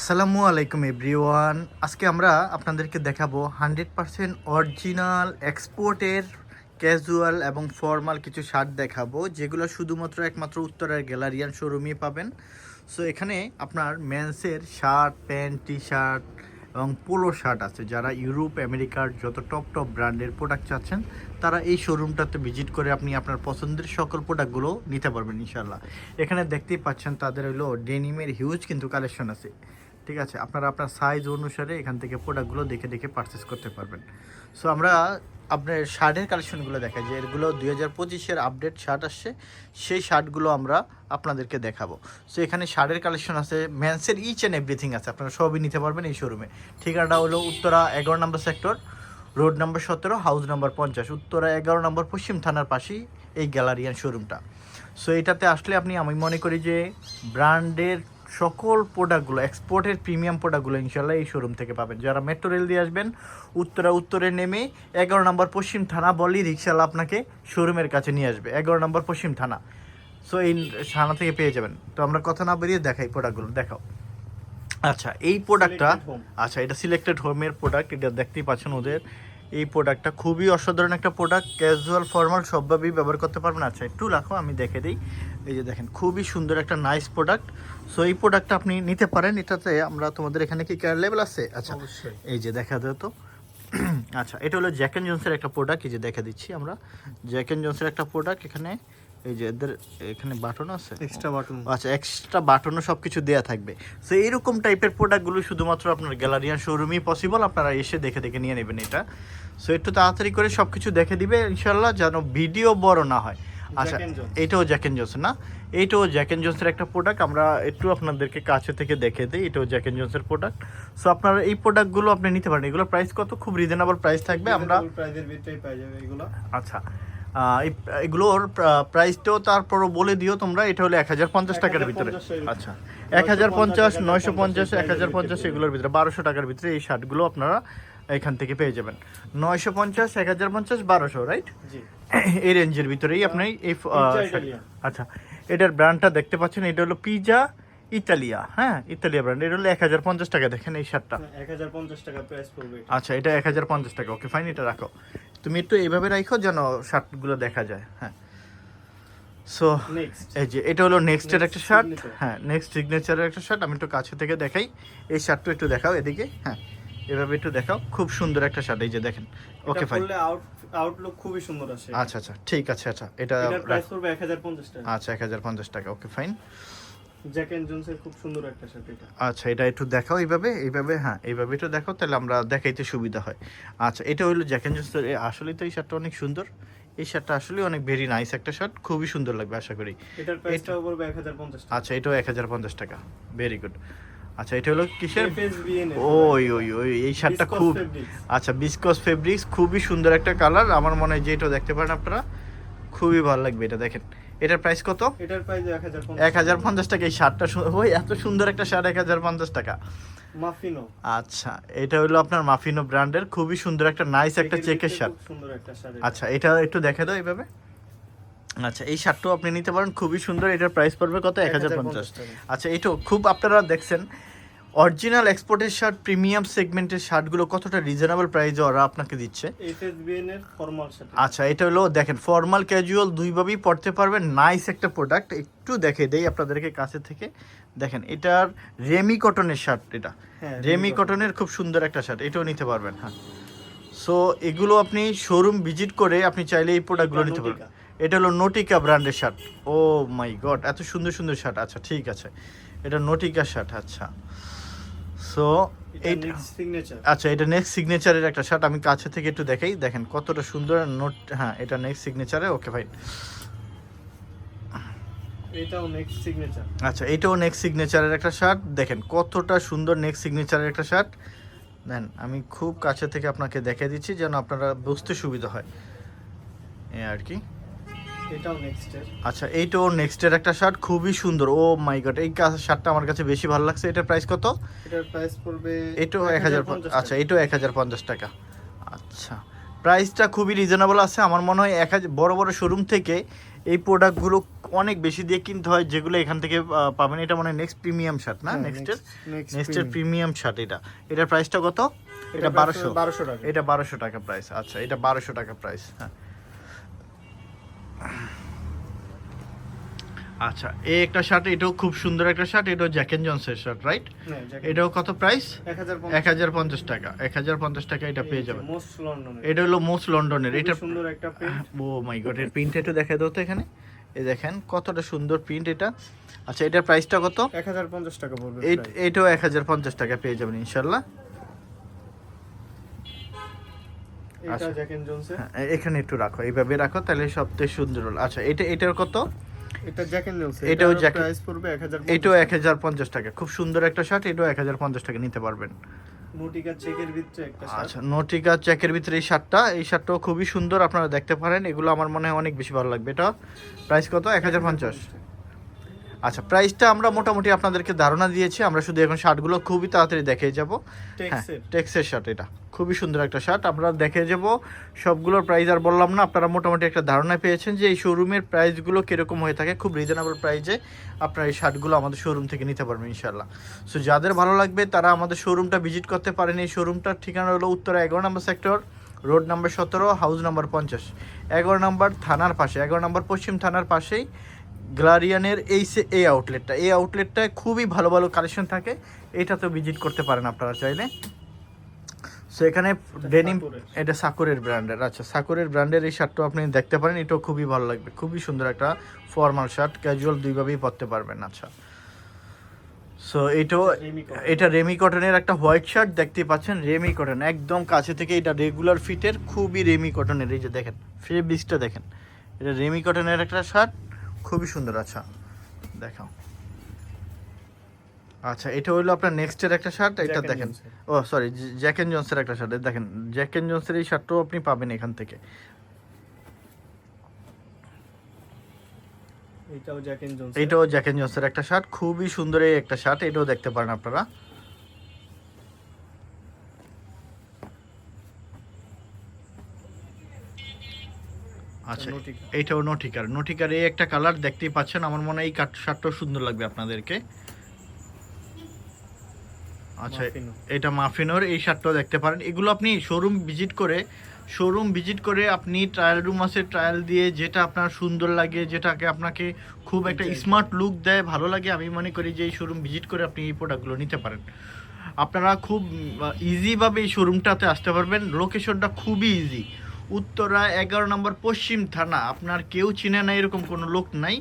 আসসালামু আলাইকুম এভরিওয়ান। আজকে আমরা আপনাদেরকে দেখাবো হান্ড্রেড পারসেন্ট অরিজিনাল এক্সপোর্টের ক্যাজুয়াল এবং ফর্মাল কিছু শার্ট দেখাবো, যেগুলো শুধুমাত্র একমাত্র উত্তরের গ্যালারিয়ান শোরুমে পাবেন। সো এখানে আপনার মেন্সের শার্ট, প্যান্ট টি শার্ট এবং পোলো শার্ট আছে। যারা ইউরোপ, আমেরিকার যত টপ টপ ব্র্যান্ডের প্রোডাক্ট চাচ্ছেন, তারা এই শোরুমটাতে ভিজিট করে আপনি আপনার পছন্দের সকল প্রোডাক্টগুলো নিতে পারবেন ইনশাল্লাহ এখানে দেখতেই পাচ্ছেন তাদের হলো ডেনিমের হিউজ কিন্তু কালেকশন আছে। ঠিক আছে? আপনারা আপনার সাইজ অনুসারে এখান থেকে প্রোডাক্টগুলো দেখে দেখে পারচেস করতে পারবেন। সো আমরা আপনার শার্টের কালেকশনগুলো দেখাই, যে এগুলো দুই হাজার পঁচিশের আপডেট শার্ট আসছে, সেই শার্টগুলো আমরা আপনাদেরকে দেখাবো। সো এখানে শার্টের কালেকশন আছে ম্যান্সের ইচ অ্যান্ড এভরিথিং আছে, আপনারা সবই নিতে পারবেন এই শোরুমে ঠিকানাটা হলো উত্তরা এগারো নম্বর সেক্টর রোড নম্বর সতেরো হাউস নাম্বার পঞ্চাশ, উত্তরা এগারো নম্বর পশ্চিম থানার পাশেই এই গ্যালারিয়ান শোরুমটা সো এটাতে আসলে আপনি, আমি মনে করি যে ব্র্যান্ডের সকল প্রোডাক্টগুলো এক্সপোর্টের প্রিমিয়াম প্রোডাক্টগুলো ইনশাল্লাহ এই শোরুম থেকে পাবেন। যারা মেট্রো রেল দিয়ে আসবেন উত্তরা উত্তরে নেমে এগারো নম্বর পশ্চিম থানা বলি রিক্সাওয়ালা আপনাকে শোরুমের কাছে নিয়ে আসবে। এগারো নম্বর পশ্চিম থানা। সো এই থানা থেকে পেয়ে যাবেন। তো আমরা কথা না বেরিয়ে দেখাই প্রোডাক্টগুলো দেখাও। আচ্ছা এই প্রোডাক্টটা আচ্ছা এটা সিলেক্টেড হোমের প্রোডাক্ট এটা দেখতেই পাচ্ছেন ওদের এই প্রোডাক্টটা খুবই অসাধারণ একটা প্রোডাক্ট ক্যাজুয়াল ফর্মাল সবভাবেই ব্যবহার করতে পারবেন। আচ্ছা একটু রাখো আমি দেখে দিই। এই যে দেখেন খুবই সুন্দর একটা নাইস প্রোডাক্ট সো এই প্রোডাক্টটা আপনি নিতে পারেন। এটাতে আমরা তোমাদের এখানে কি কেয়ার লেভেল আছে? আচ্ছা অবশ্যই। এই যে দেখা দেয় তো। আচ্ছা এটা হলো জ্যাকেন জোন্সের একটা প্রোডাক্ট এই যে দেখা দিচ্ছি আমরা। জ্যাকেন জোন্সের একটা প্রোডাক্ট এখানে। এই যে এদের এখানে বাটন আছে? এক্সট্রা বাটন আচ্ছা এক্সট্রা বাটনও সব কিছু দেওয়া থাকবে। সো এইরকম টাইপের প্রোডাক্টগুলো শুধুমাত্র আপনার গ্যালারিয়ান শোরুমই পসিবল আপনারা এসে দেখে দেখে নিয়ে নেবেন এটা। সো একটু তাড়াতাড়ি করে সব কিছু দেখে দিবে ইনশাল্লাহ যেন ভিডিও বড় না হয়। আচ্ছা Jack and Jones। এইটাও জ্যাক এন্ড না? এইটাও জ্যাক এন্ড জন্সের একটা প্রোডাক্ট আমরা একটু আপনাদেরকে কাছে থেকে দেখে দিই এটাও জ্যাক এন্ড জন্সের প্রোডাক্ট সো আপনারা এই প্রোডাক্টগুলো আপনি নিতে পারেন। এগুলোর প্রাইস কত? খুব রিজনেবল প্রাইস থাকবে আমরা ভিতরেই যাবে এগুলো। আচ্ছা। এগুলোর প্রাইসটাও তারপরও বলে দিও তোমরা এটা হলো এক হাজার পঞ্চাশ টাকার ভিতরে আচ্ছা এক হাজার পঞ্চাশ নয়শো পঞ্চাশ এক হাজার পঞ্চাশ এগুলোর ভিতরে বারোশো টাকার ভিতরে এই শার্টগুলো আপনারা এখান থেকে পেয়ে যাবেন নয়শো পঞ্চাশ এক হাজার পঞ্চাশ বারোশো রাইট এই রেঞ্জের ভিতরেই আপনি এই। আচ্ছা এটার ব্র্যান্ডটা দেখতে পাচ্ছেন এটা হলো পিজা ইতালিয়া হ্যাঁ ইতালিয়া ব্র্যান্ড এটা হলো এক হাজার পঞ্চাশ টাকা দেখেন এই শার্টটা এক হাজার পঞ্চাশ টাকা প্রাইস পড়বে আচ্ছা এটা এক হাজার পঞ্চাশ টাকা ওকে ফাইন এটা রাখো তুমি একটু এইভাবে রাখো যেন শার্টগুলো দেখা যায় হ্যাঁ। সো এই যে এটা হলো নেক্সটের একটা শার্ট হ্যাঁ নেক্সট সিগনেচারের একটা শার্ট আমি একটু কাছে থেকে দেখাই। এই শার্টটা একটু দেখাও এদিকে হ্যাঁ এভাবে একটু দেখাও। খুব সুন্দর একটা শার্ট এই যে দেখেন। ওকে ফাইন আউটলুক খুবই সুন্দর আসে। আচ্ছা আচ্ছা ঠিক আছে আচ্ছা এটা প্রাইস হাজার পঞ্চাশ টাকা। আচ্ছা এক হাজার পঞ্চাশ টাকা ওকে ফাইন জ্যাক এন্ড জোনসের খুব সুন্দর একটা শার্ট এটা। আচ্ছা এটা একটু দেখাও এইভাবে এইভাবে হ্যাঁ এইভাবে একটু দেখাও তাহলে আমরা দেখাইতে সুবিধা হয়। আচ্ছা এটা হলো জ্যাক জোন্সের আসলেই তো এই শার্টটা অনেক সুন্দর। এই শার্টটা আসলে অনেক ভেরি নাইস একটা শার্ট খুবই সুন্দর লাগবে আশা করি। এটার পড়বে টাকা। আচ্ছা এটাও এক হাজার পঞ্চাশ টাকা। ভেরি গুড আচ্ছা এটা হলো কিসের? ওই ওই ওই এই শার্টটা খুব আচ্ছা বিসকস ফেব্রিক্স খুবই সুন্দর একটা কালার আমার মনে হয় যে এটা দেখতে পারেন আপনারা। খুবই ভালো লাগবে এটা দেখেন। এটার প্রাইস কত? এটার প্রাইস এক হাজার এক হাজার পঞ্চাশ টাকা। এই শার্টটা ওই এত সুন্দর একটা শার্ট এক হাজার পঞ্চাশ টাকা। মাফিনো। আচ্ছা এটা হলো আপনার মাফিনো ব্র্যান্ডের খুবই সুন্দর একটা নাইস একটা চেকের শার্ট। সুন্দর একটা শার্ট আচ্ছা এটা একটু দেখা দাও এইভাবে। আচ্ছা এই শার্টটাও আপনি নিতে পারেন খুবই সুন্দর। এটার প্রাইস পড়বে কত? এক হাজার পঞ্চাশ। আচ্ছা এটাও খুব আপনারা দেখছেন অরিজিনাল এক্সপোর্টের শার্ট প্রিমিয়াম সেগমেন্টের শার্টগুলো কতটা রিজনেবল প্রাইসে ওরা আপনাকে দিচ্ছে? এফএসবিএন এর ফর্মাল শার্ট। আচ্ছা এটা হলো দেখেন ফর্মাল ক্যাজুয়াল দুইভাবেই পড়তে পারবেন। নাইস একটা প্রোডাক্ট একটু দেখে দেই আপনাদেরকে কাছে থেকে। দেখেন এটার রেমি কটনের শার্ট এটা। হ্যাঁ, রেমি রেমি কটনের খুব সুন্দর একটা শার্ট। এটাও নিতে পারবেন হ্যাঁ। সো এগুলো আপনি শোরুম ভিজিট করে আপনি চাইলে এই প্রোডাক্টগুলো নিতে পারবেন। এটা হলো নোটিকা ব্র্যান্ডের শার্ট। ও মাই গড এত সুন্দর সুন্দর শার্ট। আচ্ছা ঠিক আছে। এটা নোটিকা শার্ট আচ্ছা। সো এই এই সিগনেচার আচ্ছা এটা নেক্সট সিগনেচারের একটা শার্ট আমি কাছে থেকে একটু দেখাই। দেখেন কতটা সুন্দর নোট হ্যাঁ এটা নেক্সট সিগনেচারে ওকে এটাও নেক্সট সিগনেচার আচ্ছা এটাও নেক্সট সিগনেচারের একটা শার্ট দেখেন কতটা সুন্দর নেক্সট সিগনেচারের একটা শার্ট দেন আমি খুব কাছে থেকে আপনাকে দেখে দিচ্ছি যেন আপনারা বুঝতে সুবিধা হয়। এই আর কি। এটাও নেক্সট এর। আচ্ছা এইটাও নেক্সটের একটা শার্ট খুবই সুন্দর। ও মাই গড এই শার্টটা আমার কাছে বেশি ভালো লাগছে। এটার প্রাইস কত? এটার প্রাইস পড়বে এটাও এক হাজার আচ্ছা এটাও এক হাজার পঞ্চাশ টাকা। আচ্ছা প্রাইসটা খুবই রিজনেবল আছে। আমার মনে হয় এক হাজার বড় বড় শোরুম থেকে এই প্রোডাক্টগুলো অনেক বেশি দিয়ে কিনতে হয় যেগুলো এখান থেকে পাবেন। এটা মানে নেক্সট প্রিমিয়াম শার্ট না? নেক্সটের নেক্সটের প্রিমিয়াম শার্ট এটা। এটার প্রাইসটা কত? এটা বারোশো। বারোশো টাকা। এটা বারোশো টাকা প্রাইস আচ্ছা এটা বারোশো টাকা প্রাইস হ্যাঁ। আচ্ছা এই একটা শার্ট এটাও খুব সুন্দর একটা শার্ট এটাও জ্যাকেন জনসের শার্ট রাইট এটাও কত প্রাইস এক হাজার পঞ্চাশ। টাকা। এক হাজার পঞ্চাশ টাকা এটা পেয়ে যাবেন। এটা হলো মোস্ট লন্ডনের এটা সুন্দর একটা প্রিন্ট ও মাই গড এর প্রিন্ট একটু দেখা দাও তো এখানে। এই দেখেন কতটা সুন্দর প্রিন্ট এটা। আচ্ছা এটার প্রাইসটা কত? এক হাজার পঞ্চাশ টাকা পড়বে। এটাও এক হাজার পঞ্চাশ টাকা পেয়ে যাবেন ইনশাল্লাহ এটা আচ্ছা। জ্যাক এন্ড জোনসের হ্যাঁ এ- এখানে একটু রাখো। এইভাবে রাখো তাহলে সবথেকে সুন্দর হলো। আচ্ছা এটা এটার কত? এটা এটাও প্রাইস পড়বে এটাও টাকা। খুব সুন্দর একটা শার্ট এটাও এক হাজার পঞ্চাশ টাকা নিতে পারবেন। নোটিকা চেকের ভিতরে একটা শার্ট আচ্ছা নটিকা চেকের ভিতরে এই শার্টটা এই শার্টটাও খুবই সুন্দর আপনারা দেখতে পারেন। এগুলো আমার মনে হয় অনেক বেশি ভালো লাগবে। এটা প্রাইস কত? এক হাজার পঞ্চাশ। আচ্ছা প্রাইসটা আমরা মোটামুটি আপনাদেরকে ধারণা দিয়েছি। আমরা শুধু এখন শার্টগুলো খুবই তাড়াতাড়ি দেখে যাব। হ্যাঁ টেক্সের টেক্সের শার্ট এটা। খুবই সুন্দর একটা শার্ট। আমরা দেখে যাব সবগুলোর প্রাইস আর বললাম না আপনারা মোটামুটি একটা ধারণা পেয়েছেন যে এই শোরুমের প্রাইসগুলো কীরকম হয়ে থাকে। খুব রিজনেবল প্রাইসে আপনারা এই শার্টগুলো আমাদের শোরুম থেকে নিতে পারবেন ইনশাল্লাহ সো যাদের ভালো লাগবে তারা আমাদের শোরুমটা ভিজিট করতে পারেন। এই শোরুমটার ঠিকানা হলো উত্তরা এগারো নম্বর সেক্টর রোড নাম্বার সতেরো হাউস নাম্বার পঞ্চাশ। এগারো নম্বর থানার পাশে এগারো নম্বর পশ্চিম থানার পাশেই গ্লারিয়ানের এই সে এই আউটলেটটা এই আউটলেটটায় খুবই ভালো ভালো কালেকশন থাকে। এটা তো ভিজিট করতে পারেন আপনারা চাইলে। সো এখানে ডেনিম এটা সাকুরের ব্র্যান্ডের আচ্ছা সাকুরের ব্র্যান্ডের এই শার্টটা আপনি দেখতে পারেন। এটাও খুবই ভালো লাগবে। খুবই সুন্দর একটা ফর্মাল শার্ট ক্যাজুয়াল দুইভাবেই পরতে পারবেন। আচ্ছা। সো এটাও এটা রেমি কটনের একটা হোয়াইট শার্ট দেখতে পাচ্ছেন। রেমি কটন একদম কাছে থেকে এটা রেগুলার ফিটের খুবই রেমি কটনের এই যে দেখেন ফেব্রিক্সটা দেখেন। এটা রেমি কটনের একটা শার্ট খুবই সুন্দর আচ্ছা। দেখাও। আচ্ছা এটা হলো আপনার নেক্সটের একটা শার্ট এটা দেখেন। ও সরি জ্যাক এন্ড জনসের একটা শার্ট দেখেন। জ্যাক এন্ড জনসের এই শার্টটাও আপনি পাবেন এখান থেকে। এটাও জ্যাক এন্ড জনসের একটা শার্ট খুবই সুন্দর এই একটা শার্ট এটাও দেখতে পারেন আপনারা। আচ্ছা। এইটাও নটিকার নটিকার এই একটা কালার দেখতেই পাচ্ছেন আমার মনে হয় এই কাট শার্টটাও সুন্দর লাগবে আপনাদেরকে। আচ্ছা এটা মাফিনোর এই শার্টটাও দেখতে পারেন। এগুলো আপনি শোরুম ভিজিট করে শোরুম ভিজিট করে আপনি ট্রায়াল রুম আছে ট্রায়াল দিয়ে যেটা আপনার সুন্দর লাগে যেটাকে আপনাকে খুব একটা স্মার্ট লুক দেয় ভালো লাগে আমি মনে করি যে এই শোরুম ভিজিট করে আপনি এই প্রোডাক্টগুলো নিতে পারেন। আপনারা খুব ইজিভাবে এই শোরুমটাতে আসতে পারবেন। লোকেশনটা খুবই ইজি উত্তরা এগারো নম্বর পশ্চিম থানা। আপনার কেউ চিনে না, এরকম কোনো লোক নাই।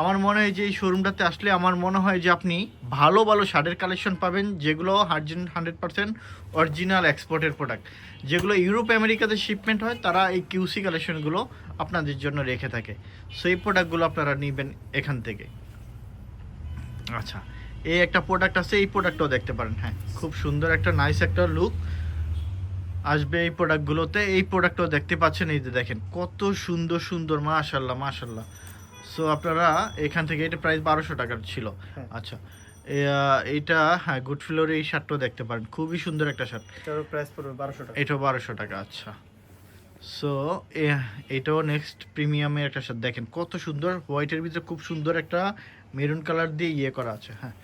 আমার মনে হয় যে এই শোরুমটাতে আসলে আমার মনে হয় যে আপনি ভালো ভালো শার্টের কালেকশন পাবেন, যেগুলো হার্জিন হান্ড্রেড পার্সেন্ট অরিজিনাল এক্সপোর্টের প্রোডাক্ট। যেগুলো ইউরোপ, আমেরিকাতে শিপমেন্ট হয়, তারা এই কিউসি কালেকশনগুলো আপনাদের জন্য রেখে থাকে। সো এই প্রোডাক্টগুলো আপনারা নেবেন এখান থেকে। আচ্ছা এই একটা প্রোডাক্ট আছে, এই প্রোডাক্টটাও দেখতে পারেন। হ্যাঁ খুব সুন্দর একটা নাইস একটা লুক আসবে এই প্রোডাক্টগুলোতে এই প্রোডাক্টও দেখতে পাচ্ছেন এই যে দেখেন কত সুন্দর সুন্দর মাশাল্লাহ মাশাল্লাহ সো আপনারা এখান থেকে এটা প্রাইস বারোশো টাকার ছিল। হ্যাঁ। আচ্ছা এইটা হ্যাঁ গুড ফ্লোর এই শার্টটাও দেখতে পারেন। খুবই সুন্দর একটা শার্ট। এটারও প্রাইস পড়বে বারোশো টাকা। এটাও বারোশো টাকা আচ্ছা। সো এটাও নেক্সট প্রিমিয়ামের একটা শার্ট। দেখেন কত সুন্দর হোয়াইটের ভিতরে খুব সুন্দর একটা মেরুন কালার দিয়ে ইয়ে করা আছে হ্যাঁ।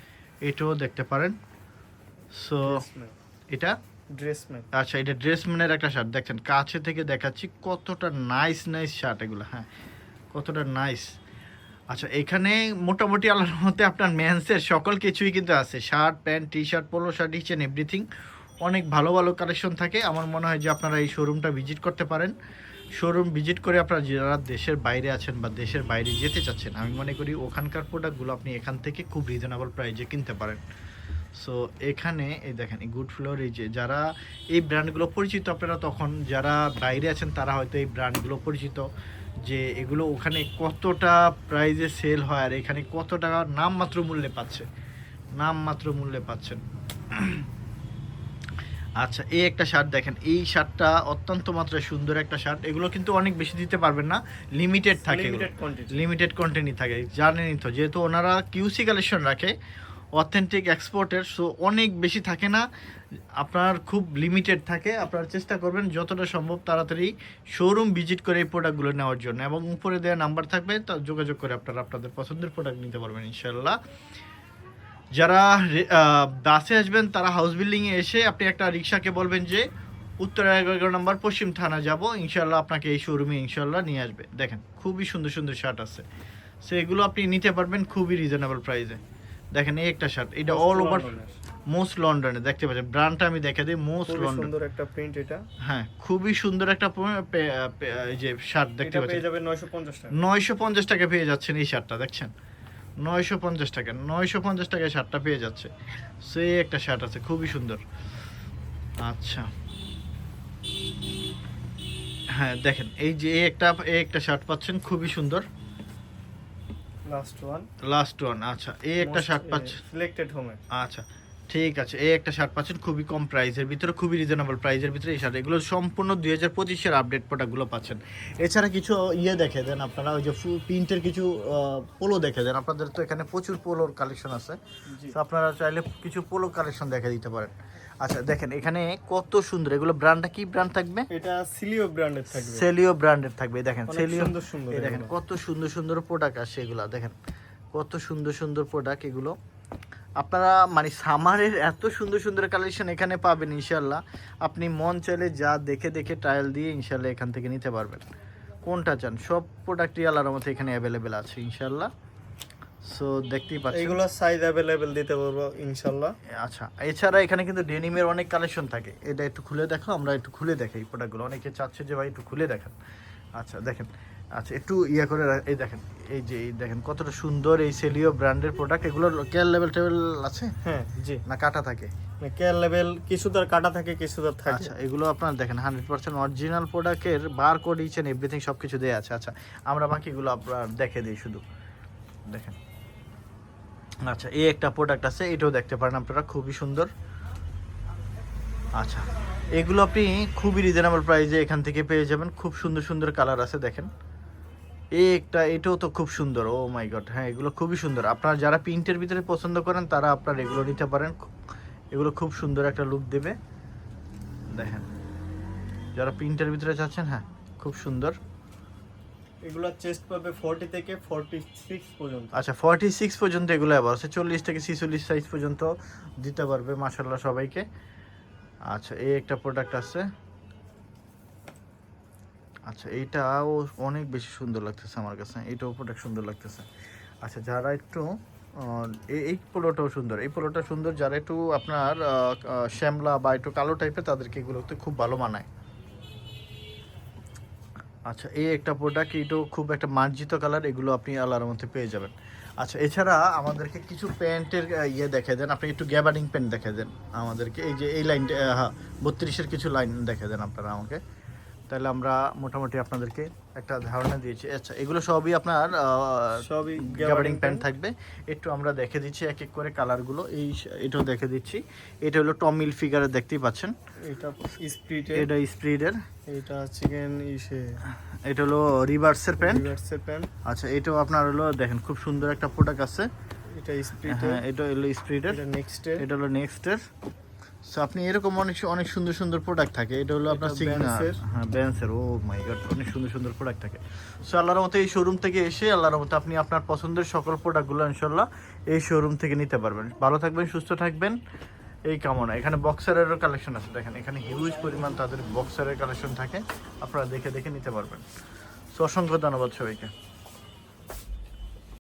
এটাও দেখতে পারেন। সো এটা? ড্রেসম্যান আচ্ছা এটা ড্রেসম্যানের একটা শার্ট দেখছেন, কাছে থেকে দেখাচ্ছি কতটা নাইস নাইস শার্ট এগুলো হ্যাঁ। কতটা নাইস আচ্ছা এখানে মোটামুটি আল্লাহর মতে আপনার ম্যান্সের সকল কিছুই কিন্তু আছে। Shirt pant T shirt polo shirt each and everything অনেক ভালো ভালো কালেকশন থাকে। আমার মনে হয় যে আপনারা এই শোরুমটা ভিজিট করতে পারেন। শোরুম ভিজিট করে আপনারা যারা দেশের বাইরে আছেন বা দেশের বাইরে যেতে চাচ্ছেন, আমি মনে করি ওখানকার প্রোডাক্টগুলো আপনি এখান থেকে খুব রিজনেবল প্রাইজে কিনতে পারেন। সো এখানে এই দেখেন এই গুড ফ্লোর এই যে যারা এই ব্র্যান্ডগুলো পরিচিত আপনারা তখন যারা বাইরে আছেন তারা হয়তো এই ব্র্যান্ডগুলো পরিচিত যে এগুলো ওখানে কতটা প্রাইজে সেল হয় আর এখানে কত টাকা নামমাত্র মূল্যে পাচ্ছে। নামমাত্র মূল্যে পাচ্ছেন। আচ্ছা এই একটা শার্ট দেখেন এই শার্টটা অত্যন্ত মাত্রায় সুন্দর একটা শার্ট এগুলো কিন্তু অনেক বেশি দিতে পারবেন না লিমিটেড থাকে লিমিটেড কোয়ান্টিটি থাকে জানেনই তো যেহেতু ওনারা কিউসি কালেকশন রাখে অথেন্টিক এক্সপোর্টের সো অনেক বেশি থাকে না। আপনার খুব লিমিটেড থাকে। আপনারা চেষ্টা করবেন যতটা সম্ভব তাড়াতাড়ি শোরুম ভিজিট করে এই প্রোডাক্টগুলো নেওয়ার জন্য। এবং উপরে দেওয়া নাম্বার থাকবে, তা যোগাযোগ করে আপনারা আপনাদের পছন্দের প্রোডাক্ট নিতে পারবেন ইনশাল্লাহ যারা বাসে আসবেন, তারা হাউস বিল্ডিংয়ে এসে আপনি একটা রিক্সাকে বলবেন যে, উত্তর এগারো নম্বর পশ্চিম থানা যাব ইনশাল্লাহ আপনাকে এই শোরুমে ইনশাল্লাহ নিয়ে আসবে। দেখেন, খুবই সুন্দর সুন্দর শার্ট আছে। সো এগুলো আপনি নিতে পারবেন খুবই রিজনেবল প্রাইসে দেখেন এই একটা শার্ট এটা অল ওভার মোস্ট লন্ডনে দেখতে পাচ্ছেন ব্র্যান্ডটা আমি দেখে দিই মোস্ট লন্ডন সুন্দর একটা প্রিন্ট এটা। হ্যাঁ খুবই সুন্দর একটা এই যে শার্ট দেখতে পাচ্ছেন। এটা পেয়ে যাবে 950 টাকা। নয়শো পঞ্চাশ টাকা পেয়ে যাচ্ছেন এই শার্টটা দেখছেন? নয়শো পঞ্চাশ টাকা নয়শো পঞ্চাশ টাকায় শার্টটা পেয়ে যাচ্ছে। সে একটা শার্ট আছে খুবই সুন্দর। আচ্ছা। হ্যাঁ দেখেন এই যে এই একটা এই একটা শার্ট পাচ্ছেন খুবই সুন্দর। লাস্ট ওয়ান লাস্ট ওয়ান আচ্ছা। এই একটা শার্ট পাচ্ছেন? সিলেক্টেড হোমে আচ্ছা ঠিক আছে। এই একটা শার্ট পাচ্ছেন খুবই কম প্রাইসের ভিতরে খুবই রিজনেবল প্রাইসের ভিতরে এই শার্ট এগুলো সম্পূর্ণ দুই হাজার পঁচিশের আপডেট প্রোডাক্টগুলো পাচ্ছেন। এছাড়া কিছু ইয়ে দেখে দেন আপনারা ওই যে প্রিন্টের কিছু পোলো দেখে দেন। আপনাদের তো এখানে প্রচুর পোলোর কালেকশন আছে। তো আপনারা চাইলে কিছু পোলো কালেকশন দেখে দিতে পারেন। আচ্ছা দেখেন এখানে কত সুন্দর। এগুলো ব্র্যান্ডটা কি ব্র্যান্ড থাকবে? এটা সিলিও ব্র্যান্ডের থাকবে। সেলিও ব্র্যান্ডের থাকবে দেখেন সেলিও সুন্দর সুন্দর দেখেন কত সুন্দর সুন্দর প্রোডাক্ট আসে এগুলো দেখেন কত সুন্দর সুন্দর প্রোডাক্ট এগুলো। আপনারা মানে সামারের এত সুন্দর সুন্দর কালেকশন এখানে পাবেন ইনশাল্লাহ আপনি মন চাইলে যা দেখে দেখে ট্রায়াল দিয়ে ইনশাল্লাহ এখান থেকে নিতে পারবেন। কোনটা চান? সব প্রোডাক্টই আল্লাহর মতো এখানে অ্যাভেলেবেল আছে ইনশাল্লাহ সো দেখতেই পাচ্ছেন। এইগুলো সাইজ অ্যাভেলেবেল দিতে পারব ইনশাল্লাহ। আচ্ছা এছাড়া এখানে কিন্তু ডেনিমের অনেক কালেকশন থাকে। এটা একটু খুলে দেখো আমরা একটু খুলে দেখাই প্রোডাক্টগুলো অনেকে চাচ্ছে যে ভাই একটু খুলে দেখান। আচ্ছা দেখেন। আচ্ছা একটু ইয়ে করে এই দেখেন এই যে এই দেখেন কতটা সুন্দর এই সেলিও ব্র্যান্ডের প্রোডাক্ট এগুলো কেয়ার লেভেল টেবিল আছে? হ্যাঁ জি। না কাটা থাকে? কেয়ার লেভেল কিছু তার কাটা থাকে কিছু তার থাকে। আচ্ছা এগুলো আপনার দেখেন হান্ড্রেড পার্সেন্ট অরিজিনাল প্রোডাক্টের bar code each and everything সব কিছু দেওয়া আছে। আচ্ছা আমরা বাকিগুলো আপনার দেখে দিই শুধু। দেখেন। আচ্ছা এই একটা প্রোডাক্ট আছে, এটাও দেখতে পারেন আপনারা, খুবই সুন্দর। আচ্ছা এগুলো আপনি খুবই রিজনেবল প্রাইসে এখান থেকে পেয়ে যাবেন। খুব সুন্দর সুন্দর কালার আছে, দেখেন। এই একটা, এটাও তো খুব সুন্দর ও মাই গড হ্যাঁ এগুলো খুবই সুন্দর। আপনারা যারা প্রিন্টের ভিতরে পছন্দ করেন, তারা আপনার এগুলো নিতে পারেন। এগুলো খুব সুন্দর একটা লুক দেবে। দেখেন, যারা প্রিন্টের ভিতরে চাচ্ছেন হ্যাঁ খুব সুন্দর। এগুলো চেস্ট পাবে 40 থেকে 46 পর্যন্ত। আচ্ছা ফর্টি সিক্স পর্যন্ত এগুলো আবার আছে, চল্লিশ থেকে ছিচল্লিশ সাইজ পর্যন্ত দিতে পারবে মাসাল্লাহ সবাইকে। আচ্ছা এই একটা প্রোডাক্ট আছে। আচ্ছা এইটাও অনেক বেশি সুন্দর লাগতেছে আমার কাছে, এইটাও প্রোডাক্ট সুন্দর লাগতেছে। আচ্ছা যারা একটু এই- পোলোটাও সুন্দর, এই পোলোটা সুন্দর যারা একটু আপনার শ্যামলা বা একটু কালো টাইপের তাদেরকে এগুলোতে খুব ভালো মানায়। আচ্ছা এই একটা প্রোডাক্ট এটাও খুব একটা মার্জিত কালার এগুলো আপনি আল্লাহর মধ্যে পেয়ে যাবেন। আচ্ছা এছাড়া আমাদেরকে কিছু প্যান্টের ইয়ে দেখে দেন। আপনি একটু গ্যাবারিং প্যান্ট দেখে দেন আমাদেরকে। এই যে এই লাইনটা হ্যাঁ বত্রিশের কিছু লাইন দেখে দেন আপনারা আমাকে। তাহলে আমরা মোটামুটি আপনাদেরকে একটা ধারণা দিয়েছি। আচ্ছা এগুলো সবই আপনার সবই গ্যাবারিং প্যান্ট থাকবে। একটু আমরা দেখে দিচ্ছি এক এক করে কালারগুলো এই এটাও দেখে দিচ্ছি। এটা হলো টমিল ফিগারে দেখতেই পাচ্ছেন। এটা স্প্রিটে এটা স্প্রিডের এটা চিকেন ইসে। এটা হলো রিভার্সের প্যান্ট রিভার্সের প্যান্ট আচ্ছা এটাও আপনার হলো দেখেন খুব সুন্দর একটা প্রোডাক্ট আছে। এটা স্প্রিটে হ্যাঁ এটা হলো স্প্রিডের এটা নেক্সট এটা হলো নেক্সটের সো আপনি এরকম অনেক অনেক সুন্দর সুন্দর প্রোডাক্ট থাকে। এটা হলো আপনার এটা সিগনাল হ্যাঁ ব্যান্সের ও মাই গড অনেক সুন্দর সুন্দর প্রোডাক্ট থাকে। সো আল্লাহর মতো এই শোরুম থেকে এসে আল্লাহর মতো আপনি আপনার পছন্দের সকল প্রোডাক্টগুলো ইনশাল্লাহ এই শোরুম থেকে নিতে পারবেন। ভালো থাকবেন সুস্থ থাকবেন। এই কামনা। এখানে বক্সারেরও কালেকশন আছে। দেখেন এখানে হিউজ পরিমাণ তাদের বক্সারের কালেকশন থাকে। আপনারা দেখে দেখে নিতে পারবেন। সো অসংখ্য ধন্যবাদ সবাইকে।